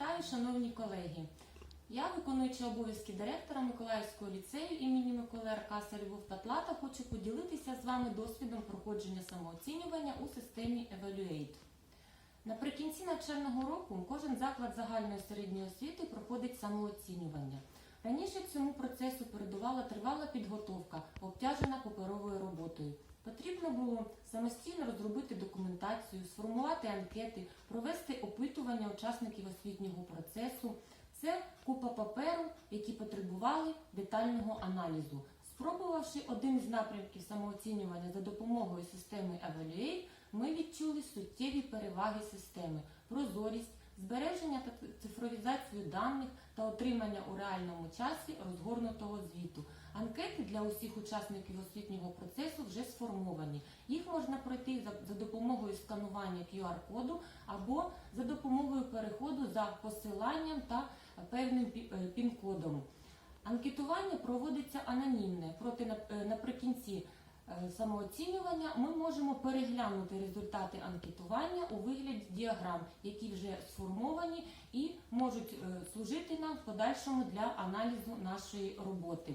Вітаю, шановні колеги. Я, виконуюча обов'язки директора Миколаївського ліцею імені Миколи Аркаса Львов Татлата, хочу поділитися з вами досвідом проходження самооцінювання у системі Evaluate. Наприкінці навчального року кожен заклад загальної середньої освіти проходить самооцінювання. Раніше цьому процесу передувала тривала підготовка, обтяжена. Потрібно було самостійно розробити документацію, сформувати анкети, провести опитування учасників освітнього процесу. Це купа паперу, які потребували детального аналізу. Спробувавши один з напрямків самооцінювання за допомогою системи Evaluate, ми відчули суттєві переваги системи, прозорість, збереження та цифровізацію даних та отримання у реальному часі розгорнутого звіту. Анкети для усіх учасників освітнього процесу вже сформовані. Їх можна пройти за, допомогою сканування QR-коду або за допомогою переходу за посиланням та певним е, пін-кодом. Анкетування проводиться анонімне, проте е, наприкінці самооцінювання ми можемо переглянути результати анкетування у вигляді діаграм, які вже сформовані і можуть е, служити нам в подальшому для аналізу нашої роботи.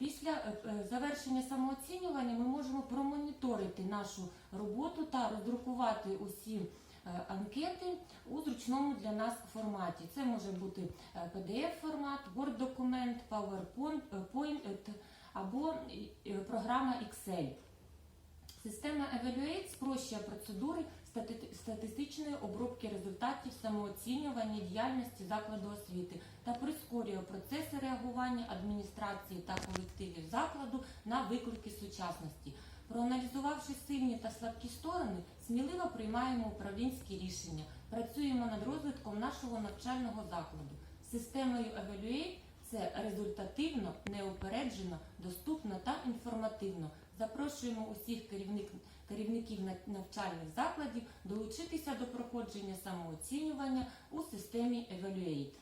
Після е, е, завершення самооцінювання ми можемо промоніторити нашу роботу та роздрукувати усі е, анкети у зручному для нас форматі. Це може бути е, PDF-формат, Word-документ, PowerPoint е, е, або е, програма Excel. Система Evaluate спрощує процедури статистичної обробки результатів самооцінювання діяльності закладу освіти та прискорює процеси реагування адміністрації та колективів закладу на виклики сучасності. Проаналізувавши сильні та слабкі сторони, сміливо приймаємо управлінські рішення, працюємо над розвитком нашого навчального закладу. Системою Evaluate це результативно, неупереджено, доступно та інформативно. Запрошуємо усіх керівник, керівників на- навчальних закладів долучитися до проходження самооцінювання у системі Evaluate.